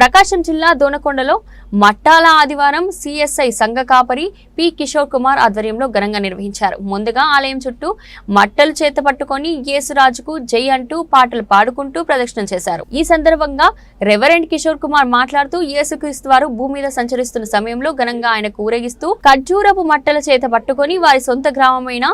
ప్రకాశం జిల్లా దోనకొండలో మట్టాల ఆదివారం సిఎస్ఐ సంఘ కాపరి పి కిషోర్ కుమార్ ఆధ్వర్యంలో ఘనంగా నిర్వహించారు. ముందుగా ఆలయం చుట్టూ మట్టలు చేత పట్టుకొని యేసురాజుకు జై అంటూ పాటలు పాడుకుంటూ ప్రదక్షిణ చేశారు. ఈ సందర్భంగా రెవరెండ్ కిషోర్ కుమార్ మాట్లాడుతూ యేసుక్రీస్తు వారు భూమి మీద సంచరిస్తున్న సమయంలో ఘనంగా ఆయన ఊరేగిస్తూ ఖర్జూరపు మట్టల చేత పట్టుకొని వారి సొంత గ్రామమైన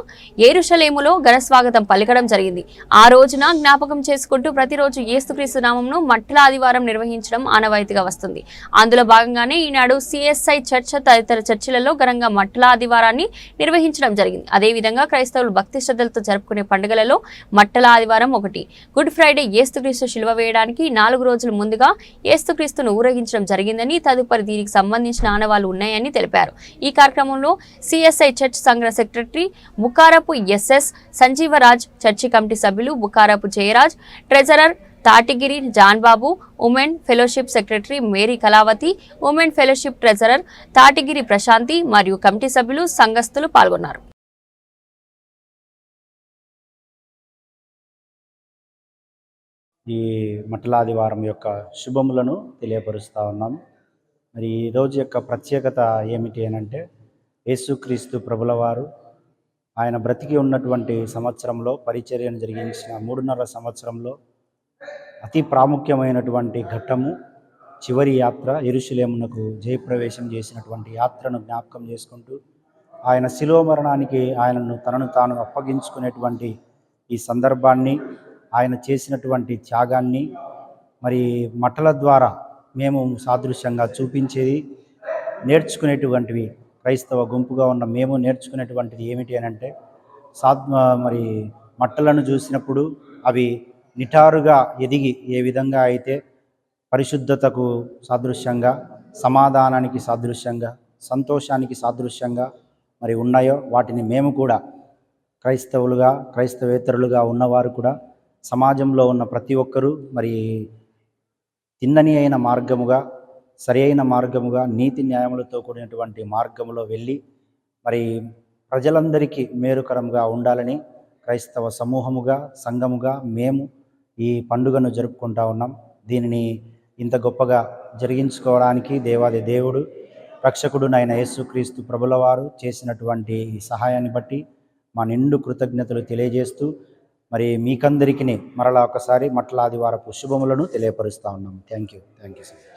ఏరుషలేములో ఘన స్వాగతం పలకడం జరిగింది. ఆ రోజున జ్ఞాపకం చేసుకుంటూ ప్రతిరోజు యేసుక్రీస్తు నామంను మట్టల ఆదివారం నిర్వహించడం ఆనవ ఆనవాయితీగా వస్తుంది. అందులో భాగంగానే ఈనాడు సిఎస్ఐ చర్చ తదితర చర్చిలలో ఘనంగా మట్ల ఆదివారాన్ని నిర్వహించడం జరిగింది. అదేవిధంగా క్రైస్తవులు భక్తి శ్రద్ధలతో జరుపుకునే పండుగలలో మట్టల ఆదివారం ఒకటి. గుడ్ ఫ్రైడే ఏస్తుక్రీస్తు శిలువ వేయడానికి నాలుగు రోజుల ముందుగా ఏస్తుక్రీస్తును ఊరేగించడం జరిగిందని తదుపరి దీనికి సంబంధించిన ఆనవాళ్ళు ఉన్నాయని తెలిపారు. ఈ కార్యక్రమంలో సిఎస్ఐ చర్చ్ సంఘ secretary Bukarapu SS Sanjeevaraj church committee సభ్యులు Bukarapu Jayaraj treasurer Tatigiri Johnbabu women fellowship secretary Mary Kalavathi women fellowship treasurer Tatigiri Prashanti మరియు కమిటీ సభ్యులు సంఘస్థులు పాల్గొన్నారు. ఈ మఠలాదివారం యొక్క శుభములను తెలియపరుస్తూ ఉన్నాం. మరి ఈ రోజు యొక్క ప్రత్యేకత ఏమిటి అనంటే అంటే యేసుక్రీస్తు ప్రభుల వారు ఆయన బ్రతికి ఉన్నటువంటి సంవత్సరంలో పరిచర్యను జరిగించిన మూడున్నర సంవత్సరంలో అతి ప్రాముఖ్యమైనటువంటి ఘట్టము చివరి యాత్ర ఎరుశులేమునకు జయప్రవేశం చేసినటువంటి యాత్రను జ్ఞాపకం చేసుకుంటూ ఆయన శిలో మరణానికి ఆయనను తనను తాను అప్పగించుకునేటువంటి ఈ సందర్భాన్ని ఆయన చేసినటువంటి త్యాగాన్ని మరి మటల ద్వారా మేము సాదృశ్యంగా చూపించేది నేర్చుకునేటువంటివి క్రైస్తవ గుంపుగా ఉన్న మేము నేర్చుకునేటువంటిది ఏమిటి అని అంటే సాద్ మరి మట్టలను చూసినప్పుడు అవి నిటారుగా ఎదిగి ఏ విధంగా అయితే పరిశుద్ధతకు సాదృశ్యంగా సమాధానానికి సాదృశ్యంగా సంతోషానికి సాదృశ్యంగా మరి ఉన్నాయో వాటిని మేము కూడా క్రైస్తవులుగా క్రైస్తవేతరులుగా ఉన్నవారు కూడా సమాజంలో ఉన్న ప్రతి ఒక్కరూ మరి తిన్నని అయిన మార్గముగా సరి అయిన మార్గముగా నీతి న్యాయములతో కూడినటువంటి మార్గములో వెళ్ళి మరి ప్రజలందరికీ మేలుకరంగా ఉండాలని క్రైస్తవ సమూహముగా సంఘముగా మేము ఈ పండుగను జరుపుకుంటా ఉన్నాం. దీనిని ఇంత గొప్పగా జరిగించుకోవడానికి దేవాది దేవుడు రక్షకుడు నాయన యేసుక్రీస్తు ప్రభుల వారు చేసినటువంటి సహాయాన్ని బట్టి మా నిండు కృతజ్ఞతలు తెలియజేస్తూ మరి మీకందరికీ మరలా ఒకసారి మట్ల ఆదివారపు శుభములను తెలియపరుస్తా ఉన్నాం. Thank you. Thank you sir.